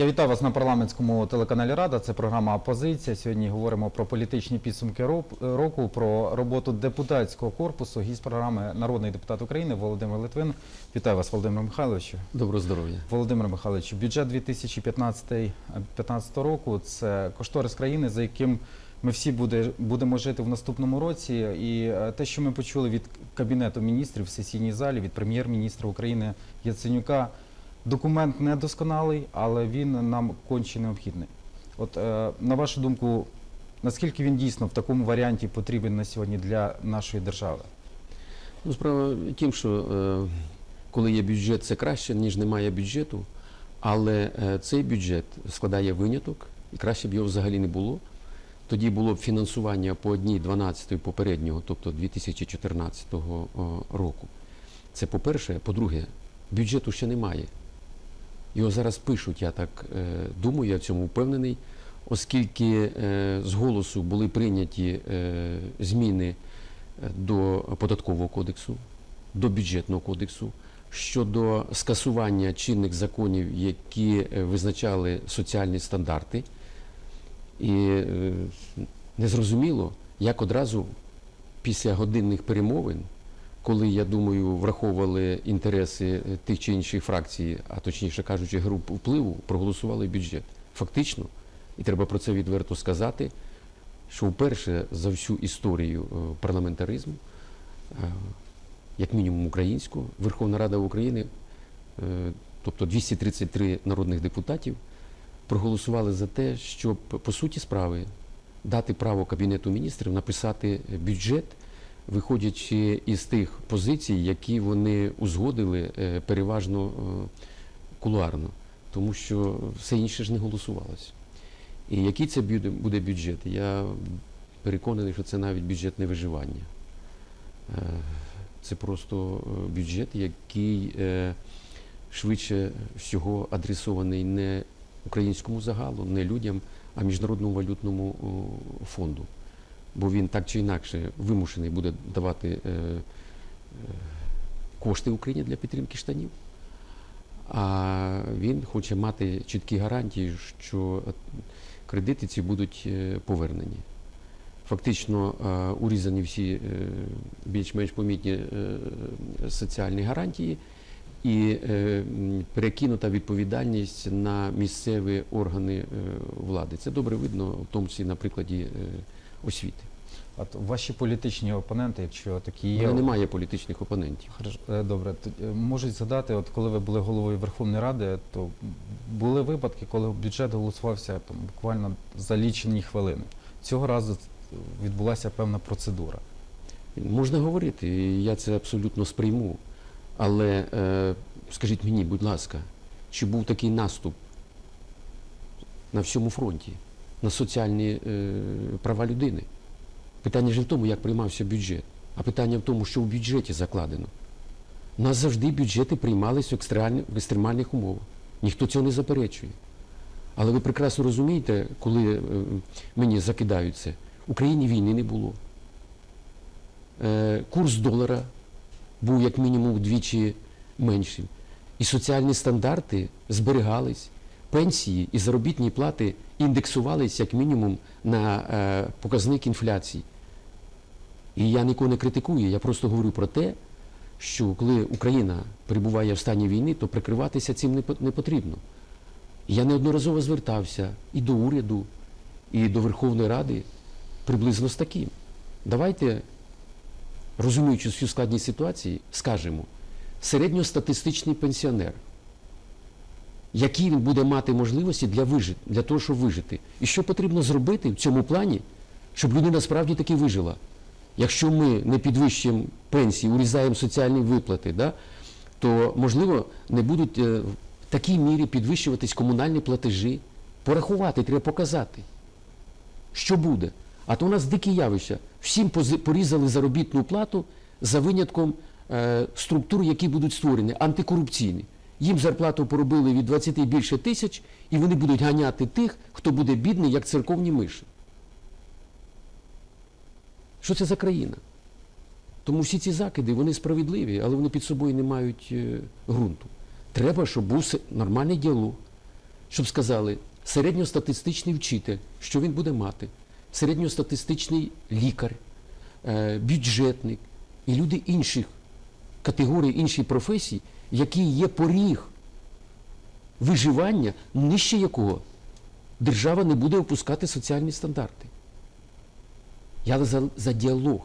Я вітаю вас на парламентському телеканалі Рада. Це програма Опозиція. Сьогодні говоримо про політичні підсумки року, про роботу депутатського корпусу. Гість програми народний депутат України Володимир Литвин. Вітаю вас, Володимир Михайлович. Доброго здоров'я. Володимир Михайлович, бюджет 2015 15 року це кошторис країни, за яким ми всі буде, будемо жити в наступному році. І е, те, що ми почули від Кабінету міністрів в сесійній залі, від прем'єр-міністра України Яценюка, документ недосконалий, але він нам конче необхідний. От е, на вашу думку, наскільки він дійсно в такому варіанті потрібен на сьогодні для нашої держави? Ну, справа тім, що е, коли є бюджет, це краще, ніж немає бюджету. Але е, цей бюджет складає виняток, і краще б його взагалі не було. Тоді було б фінансування по одній 12 попереднього, тобто 2014 о, року. Це по-перше. По-друге, бюджету ще немає. Його зараз пишуть, я так е, думаю, я в цьому впевнений, оскільки е, з голосу були прийняті е, зміни до податкового кодексу, до бюджетного кодексу щодо скасування чинних законів, які визначали соціальні стандарти. І незрозуміло, як одразу після годинних перемовин, коли, я думаю, враховували інтереси е, тих чи інших фракцій, а точніше кажучи, груп впливу, проголосували бюджет. Фактично, і треба про це відверто сказати, що вперше за всю історію е, парламентаризму, е, як мінімум українського, Верховна Рада України, тобто 233 народних депутатів, проголосували за те, щоб по суті справи дати право Кабінету міністрів написати бюджет, виходячи із тих позицій, які вони узгодили е, переважно е, кулуарно, тому що все інше ж не голосувалося. І який це буде бюджет? Я переконаний, що це навіть бюджетне виживання. Е, Це просто бюджет, який швидше всього адресований не українському загалу, не людям, а Міжнародному валютному фонду. Бо він так чи інакше вимушений буде давати е, е, кошти Україні для підтримки штанів. А він хоче мати чіткі гарантії, що кредити ці будуть е, повернені. Фактично урізані всі більш-менш помітні соціальні гарантії і перекинута відповідальність на місцеві органи влади. Це добре видно, в тому числі на прикладі освіти. От ваші політичні опоненти, якщо такі є, мене немає політичних опонентів. Е, Добре, е, можуть згадати, от коли ви були головою Верховної Ради, то були випадки, коли бюджет голосувався там, буквально за лічені хвилини. Цього разу відбулася певна процедура. Можна говорити, я це абсолютно сприйму. Але е, скажіть мені, будь ласка, чи був такий наступ на всьому фронті на соціальні е, права людини? Питання ж не в тому, як приймався бюджет, а питання в тому, що в бюджеті закладено. У нас завжди бюджети приймались в екстремальних умовах. Ніхто цього не заперечує. Але ви прекрасно розумієте, коли е, мені закидають це, в Україні війни не було. Е, курс долара був як мінімум вдвічі меншим. І соціальні стандарти зберігались, пенсії і заробітні плати індексувались як мінімум на е, показник інфляції. І я нікого не критикую, я просто говорю про те, що коли Україна перебуває в стані війни, то прикриватися цим не потрібно. Я неодноразово звертався і до уряду, і до Верховної Ради приблизно з таким. Давайте розуміючи всю складність ситуації, скажемо, середньостатистичний пенсіонер, які він буде мати можливості для, вижити, для того, щоб вижити. І що потрібно зробити в цьому плані, щоб людина справді таки вижила. Якщо ми не підвищуємо пенсії, урізаємо соціальні виплати, да, то, можливо, не будуть е, в такій мірі підвищуватись комунальні платежі. Порахувати, треба показати що буде. А то у нас дикі явища. Всім порізали заробітну плату за винятком е, структур, які будуть створені, антикорупційні. Їм зарплату поробили від 20 більше тисяч, і вони будуть ганяти тих, хто буде бідний, як церковні миші. Що це за країна? Тому всі ці закиди, вони справедливі, але вони під собою не мають е, ґрунту. Треба, щоб був нормальний діалог. щоб сказали середньостатистичний вчитель, що він буде мати, середньостатистичний лікар, е, бюджетник і люди інших категорій, інших професій, які є поріг виживання, нижче якого держава не буде опускати соціальні стандарти. Я за, за діалог,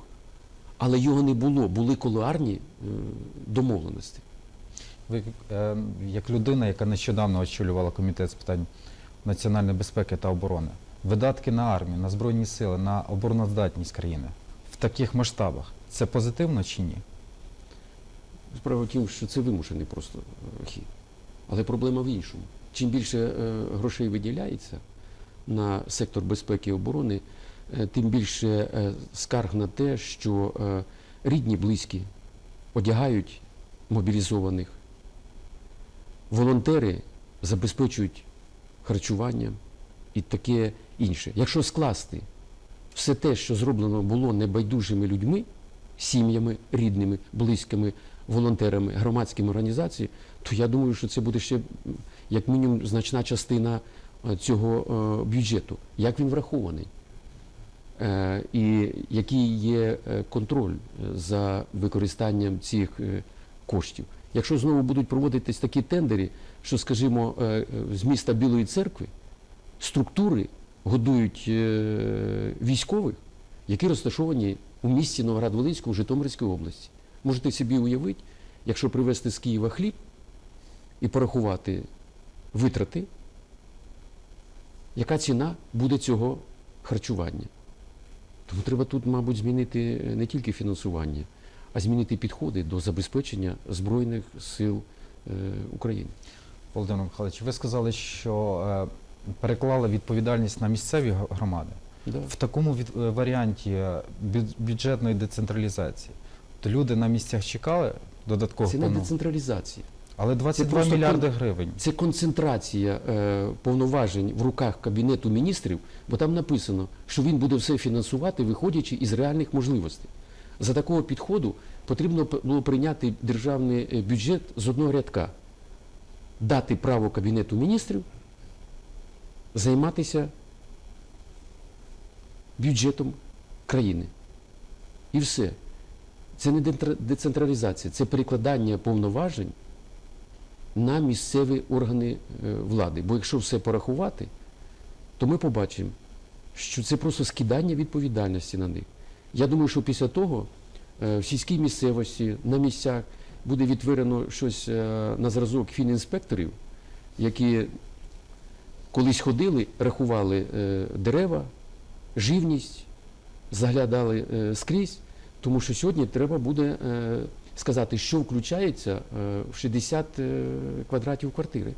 але його не було, були колуарні е, домовленості. Ви е, як людина, яка нещодавно очолювала комітет з питань національної безпеки та оборони, видатки на армію, на збройні сили, на обороноздатність країни в таких масштабах це позитивно чи ні? Справа в тім, що це вимушений просто е, хід. Але проблема в іншому. Чим більше е, грошей виділяється на сектор безпеки і оборони, е, тим більше скарг на те, що рідні, близькі одягають мобілізованих, волонтери забезпечують харчуванням і таке інше. Якщо скласти все те, що зроблено було небайдужими людьми, сім'ями, рідними, близькими, волонтерами, громадськими організаціями, то я думаю, що це буде ще як мінімум значна частина е, цього е, бюджету. Як він врахований? Е, І який є контроль за використанням цих коштів? Якщо знову будуть проводитись такі тендери, що, скажімо, з міста Білої церкви структури годують військових, які розташовані у місті Новоград-Волинському, Житомирської області. Можете собі уявити, якщо привезти з Києва хліб і порахувати витрати, яка ціна буде цього харчування? Тому треба тут, мабуть, змінити не тільки фінансування, а змінити підходи до забезпечення Збройних сил е, України. Володимир Михайлович, ви сказали, що е, переклали відповідальність на місцеві громади. Да. В такому варіанті е, бюджетної децентралізації, то люди на місцях чекали додаткових Це не децентралізація. Але 22 просто мільярди кон- гривень. Це концентрація е, повноважень в руках Кабінету міністрів, бо там написано, що він буде все фінансувати, виходячи із реальних можливостей. За такого підходу потрібно було прийняти державний е, бюджет з одного рядка, дати право Кабінету міністрів займатися бюджетом країни. І все. Це не децентралізація, це перекладання повноважень на місцеві органи е, влади. Бо якщо все порахувати, то ми побачимо, що це просто скидання відповідальності на них. Я думаю, що після того е, в сільській місцевості, на місцях буде відтворено щось е, на зразок фінінспекторів, які колись ходили, рахували дерева, живність, заглядали скрізь, тому що сьогодні треба буде е, сказати, що включається е, в 60 е, квадратів квартири.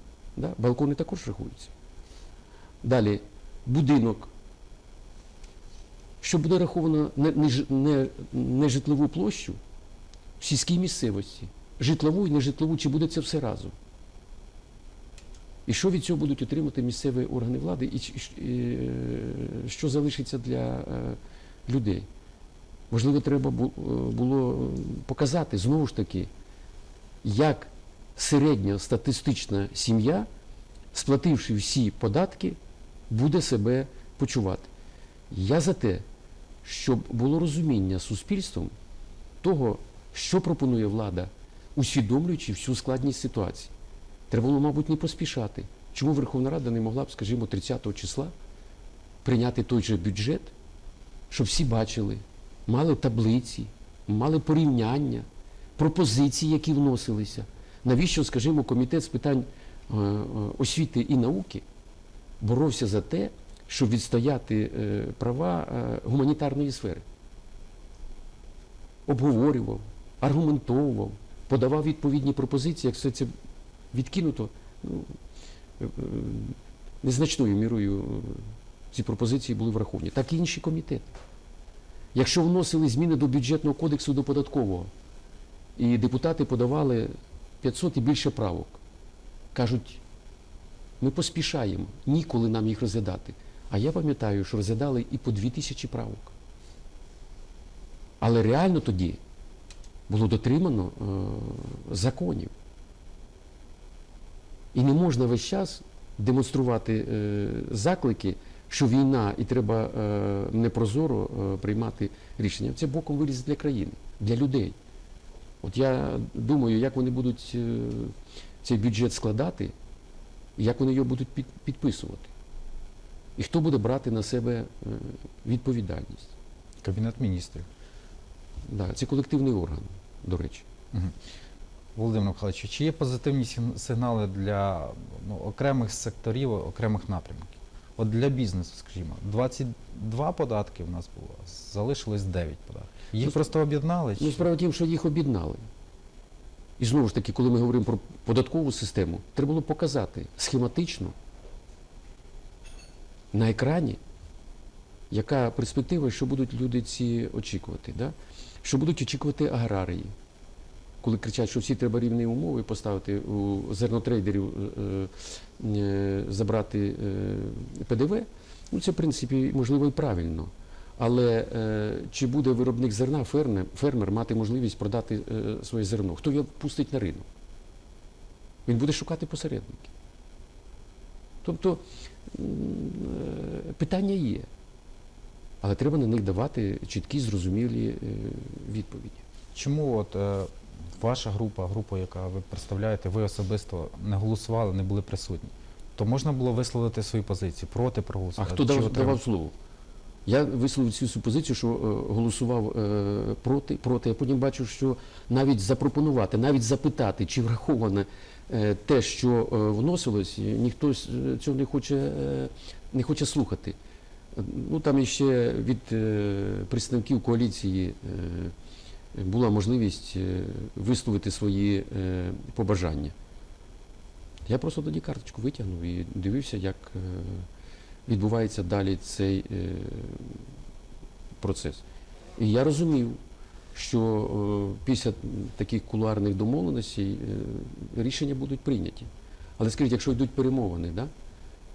Балкони також рахуються. Далі будинок. Що буде раховано не, житлову площу в сільській місцевості, житлову і нежитлову, чи буде це все разом? І що від цього будуть отримати місцеві органи влади, і, що залишиться для людей? Можливо, треба е, було е, показати знову ж таки, як середня статистична сім'я, сплативши всі податки, буде себе почувати. Я за те, щоб було розуміння суспільством того, що пропонує влада, усвідомлюючи всю складність ситуації. Треба було, мабуть, не поспішати. Чому Верховна Рада не могла б, скажімо, 30 числа прийняти той же бюджет, щоб всі бачили, мали таблиці, мали порівняння, пропозиції, які вносилися. Навіщо, скажімо, комітет з питань е, е, освіти і науки боровся за те, щоб відстояти е, права гуманітарної сфери? Обговорював, аргументовував, подавав відповідні пропозиції, як все це відкинуто, ну, незначною мірою ці пропозиції були враховані. Так і інші комітети. Якщо вносили зміни до бюджетного кодексу до податкового, і депутати подавали 500 і більше правок, кажуть, ми поспішаємо, ніколи нам їх розглядати. А я пам'ятаю, що розглядали і по 2000 правок. Але реально тоді було дотримано е, законів. І не можна весь час демонструвати е, заклики, що війна і треба е, непрозоро е, приймати рішення. Це боком виліз для країни, для людей. От я думаю, як вони будуть е, цей бюджет складати, як вони його будуть під, підписувати. І хто буде брати на себе відповідальність. Кабінет міністрів. Да, це колективний орган, до речі. Мгм. Володимир Михайлович, чи є позитивні сигнали для ну, окремих секторів, окремих напрямків? От для бізнесу, скажімо, 22 податки в нас було, залишилось 9 податків. Їх Ну, просто об'єднали? Ну, справа в тім, що їх об'єднали. І знову ж таки, коли ми говоримо про податкову систему, треба було показати схематично на екрані, яка перспектива, що будуть люди ці очікувати. Да? Що будуть очікувати аграрії, коли кричать, що всі треба рівні умови поставити у зернотрейдерів, е, е, забрати е, ПДВ, ну це в принципі можливо і правильно. Але чи буде виробник зерна, фермер, фермер мати можливість продати своє зерно? Хто його пустить на ринок? Він буде шукати посередників. Тобто питання є, але треба на них давати чіткі, зрозумілі відповіді. Чому от ваша група, група, яка ви представляєте, ви особисто не голосували, не були присутні? То можна було висловити свої позиції проти А проголосувати? хто чи дав, отримати? давав слово? Я висловив цю позицію, що е, голосував е, проти, проти. Я потім бачу, що навіть запропонувати, навіть запитати, чи враховане е, те, що е, вносилось, і ніхто е, цього не хоче, е, не хоче слухати. Е, Ну там іще від е, представників коаліції е, була можливість е, висловити свої е, побажання. Я просто тоді карточку витягнув і дивився, як е, відбувається далі цей процес. І я розумів, що після таких кулуарних домовленостей рішення будуть прийняті. Але скажіть, якщо йдуть перемовини, да?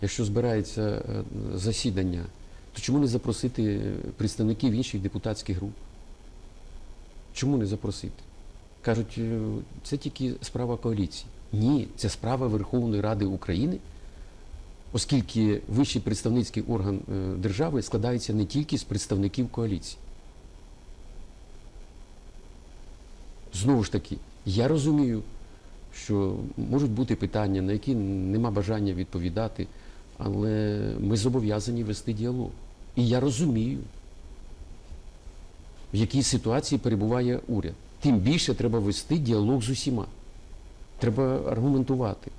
якщо збирається засідання, то чому не запросити представників інших депутатських груп? Чому не запросити? Кажуть, е, це тільки справа коаліції. Ні, це справа Верховної Ради України, оскільки вищий представницький орган е, держави складається не тільки з представників коаліції. Знову ж таки, я розумію, що можуть бути питання, на які нема бажання відповідати, але ми зобов'язані вести діалог. І я розумію, в якій ситуації перебуває уряд. Тим більше треба вести діалог з усіма. Треба аргументувати.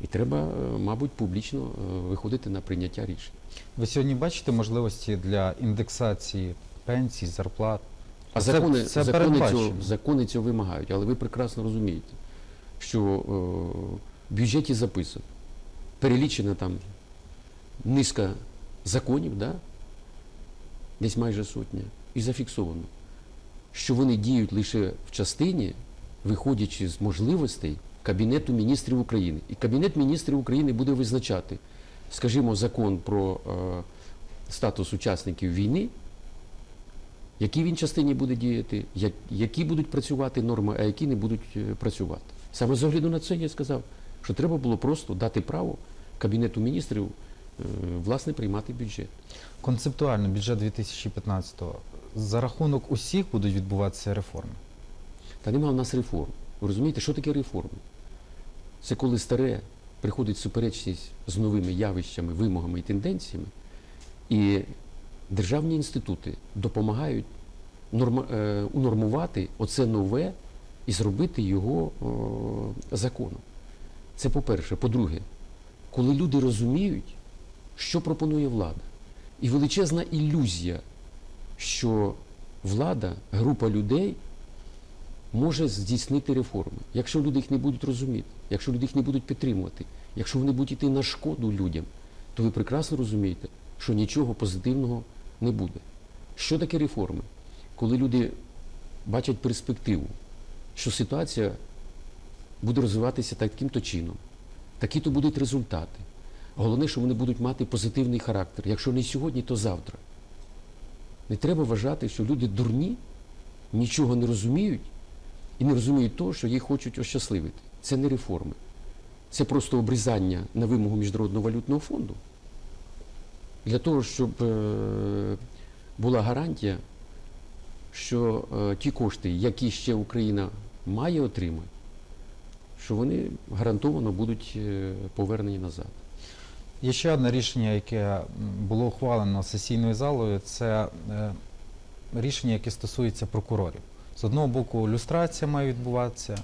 І треба, е, мабуть, публічно е, виходити на прийняття рішень. Ви сьогодні бачите можливості для індексації пенсій, зарплат? А Це- закони, це закони, цього, закони цього вимагають. Але ви прекрасно розумієте, що е, в бюджеті записано, перелічена там низка законів, да? десь майже сотня, і зафіксовано, що вони діють лише в частині, виходячи з можливостей Кабінету міністрів України. І Кабінет міністрів України буде визначати, скажімо, закон про е, статус учасників війни, в якій він частині буде діяти, як- які будуть працювати норми, а які не будуть е, працювати. Саме з огляду на це я сказав, що треба було просто дати право Кабінету міністрів е, власне приймати бюджет. Концептуально бюджет 2015-го за рахунок усіх будуть відбуватися реформи. Та нема в нас реформ. Ви розумієте, що таке реформи? Це коли старе приходить суперечність з новими явищами, вимогами і тенденціями, і державні інститути допомагають норма, е, унормувати оце нове і зробити його о, законом. Це по-перше. По-друге, коли люди розуміють, що пропонує влада, і величезна ілюзія, що влада, група людей може здійснити реформи. Якщо люди їх не будуть розуміти, якщо люди їх не будуть підтримувати, якщо вони будуть йти на шкоду людям, то ви прекрасно розумієте, що нічого позитивного не буде. Що таке реформи? Коли люди бачать перспективу, що ситуація буде розвиватися таким-то чином, такі-то будуть результати. Головне, що вони будуть мати позитивний характер. Якщо не сьогодні, то завтра. Не треба вважати, що люди дурні, нічого не розуміють і не розуміють того, що їх хочуть ощасливити. Це не реформи. це просто обрізання на вимогу Міжнародного валютного фонду. Для того, щоб е, була гарантія, що е, ті кошти, які ще Україна має отримати, що вони гарантовано будуть е, повернені назад. Є ще одне рішення, яке було ухвалено сесійною залою, це е, рішення, яке стосується прокурорів. З одного боку, люстрація має відбуватися,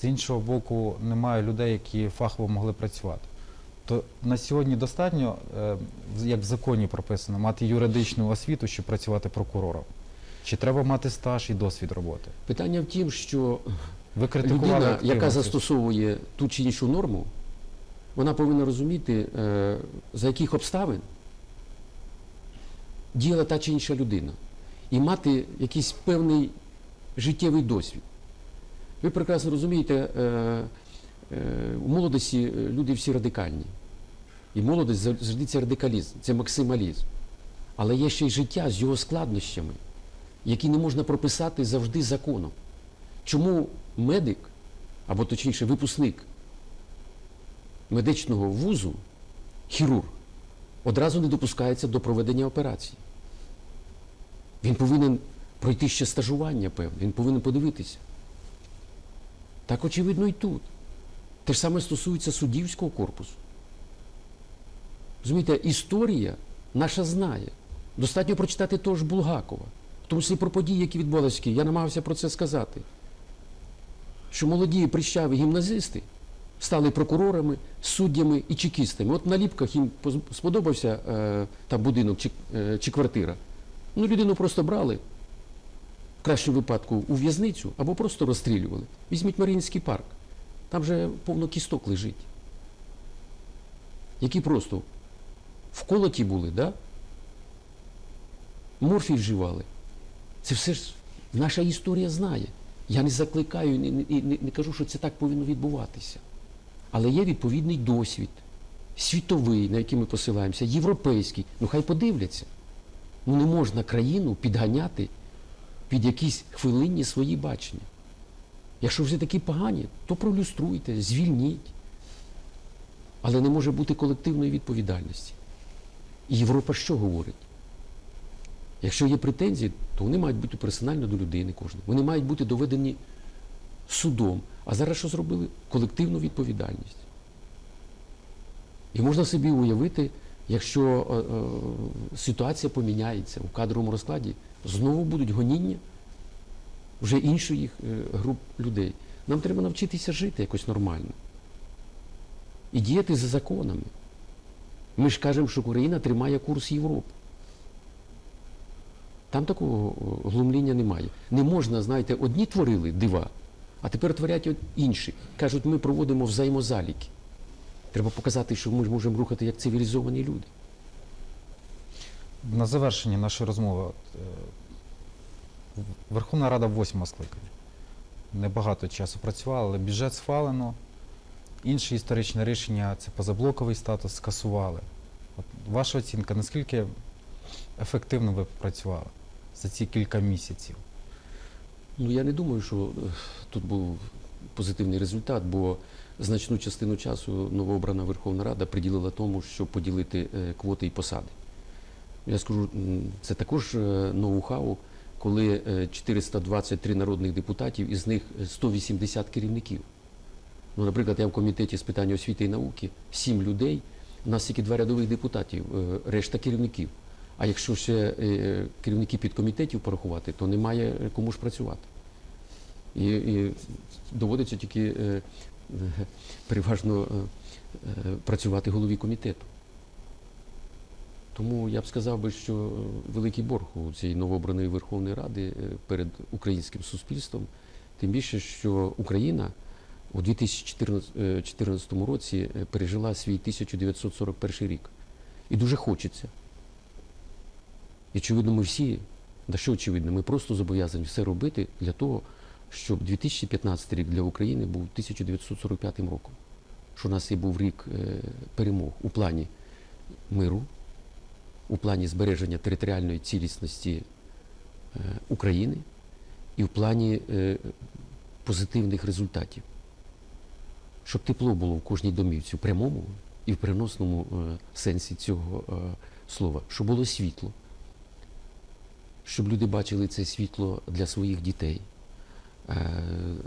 з іншого боку, немає людей, які фахово могли працювати. То на сьогодні достатньо, е, як в законі прописано, мати юридичну освіту, щоб працювати прокурором. Чи треба мати стаж і досвід роботи? Питання в тім, що людина, яка застосовує ту чи іншу норму, вона повинна розуміти, е, за яких обставин діяла та чи інша людина, і мати якийсь певний життєвий досвід. Ви прекрасно розумієте, е, е, у молодості е, люди всі радикальні. І молодість завжди це радикалізм, це максималізм. Але є ще й життя з його складнощами, які не можна прописати завжди законом. Чому медик, або точніше випускник медичного вузу, хірург, одразу не допускається до проведення операції? Він повинен пройти ще стажування, певне, він повинен подивитися. Так очевидно і тут. Те ж саме стосується суддівського корпусу. Розумієте, історія наша знає. Достатньо прочитати того ж Булгакова, в тому числі про події, які відбувалися в Києві. Я намагався про це сказати. Що молоді прищаві гімназисти стали прокурорами, суддями і чекістами. От на ліпках їм сподобався е, там будинок чи, е, чи квартира. Ну, людину просто брали, в кращому випадку, у в'язницю або просто розстрілювали. Візьміть Маріїнський парк. Там же повно кісток лежить. Які просто вколоті були, да? морфій вживали. Це все ж наша історія знає. Я не закликаю і не, не, не кажу, що це так повинно відбуватися. Але є відповідний досвід, світовий, на який ми посилаємося, європейський. Ну хай подивляться. Ну не можна країну підганяти під якісь хвилинні свої бачення. Якщо вже такі погані, то пролюструйте, звільніть. Але не може бути колективної відповідальності. І Європа що говорить? Якщо є претензії, то вони мають бути персонально до людини кожного. Вони мають бути доведені судом. А зараз що зробили? Колективну відповідальність. І можна собі уявити, якщо е, е, ситуація поміняється у кадровому розкладі, знову будуть гоніння вже інших е, груп людей. Нам треба навчитися жити якось нормально. І діяти за законами. Ми ж кажемо, що Україна тримає курс Європи. Там такого глумління немає. Не можна, знаєте, одні творили дива, а тепер творять інші. Кажуть, ми проводимо взаємозаліки. Треба показати, що ми можемо рухати як цивілізовані люди. На завершення нашої розмови. е, Верховна Рада восьмого скликання. Небагато часу працювала, але бюджет схвалено. Інше історичне рішення це позаблоковий статус скасували. От ваша оцінка, наскільки ефективно ви працювали за ці кілька місяців? Ну я не думаю, що е, тут був позитивний результат, бо значну частину часу новообрана Верховна Рада приділила тому, щоб поділити е, квоти і посади. Я скажу, це також е, ноу-хау, коли е, 423 народних депутатів, із них е, 180 керівників. Ну, наприклад, я в комітеті з питань освіти і науки, 7 людей, у нас тільки два рядових депутатів, решта керівників. А якщо ще е, керівники підкомітетів порахувати, то немає кому ж працювати. І, і доводиться тільки е, переважно е, працювати голові комітету. Тому я б сказав би, що великий борг у цієї новообраної Верховної Ради перед українським суспільством, тим більше, що Україна у 2014 році пережила свій 1941 рік. І дуже хочеться. І очевидно, ми всі, да що очевидно, ми просто зобов'язані все робити для того, щоб 2015 рік для України був 1945 роком. Що у нас і був рік е, перемог у плані миру, у плані збереження територіальної цілісності е, України і в плані е, позитивних результатів. щоб тепло було в кожній домівці, в прямому і в переносному сенсі цього слова, щоб було світло, щоб люди бачили це світло для своїх дітей, е,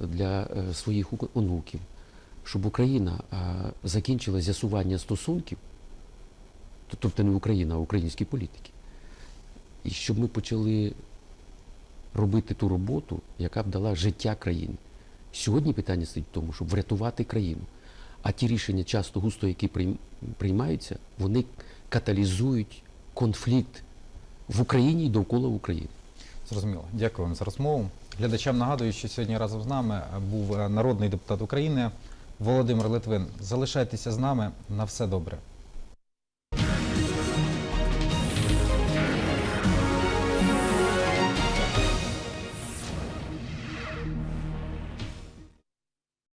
для е, своїх онуків, щоб Україна е, закінчила з'ясування стосунків, тобто не Україна, а українські політики, і щоб ми почали робити ту роботу, яка б дала життя країні. Сьогодні питання стоїть в тому, щоб врятувати країну. А ті рішення, часто густо, які прийм- приймаються, вони каталізують конфлікт в Україні і довкола України. Зрозуміло. Дякую вам за розмову. Глядачам нагадую, що сьогодні разом з нами був е, народний депутат України Володимир Литвин. Залишайтеся з нами на все добре.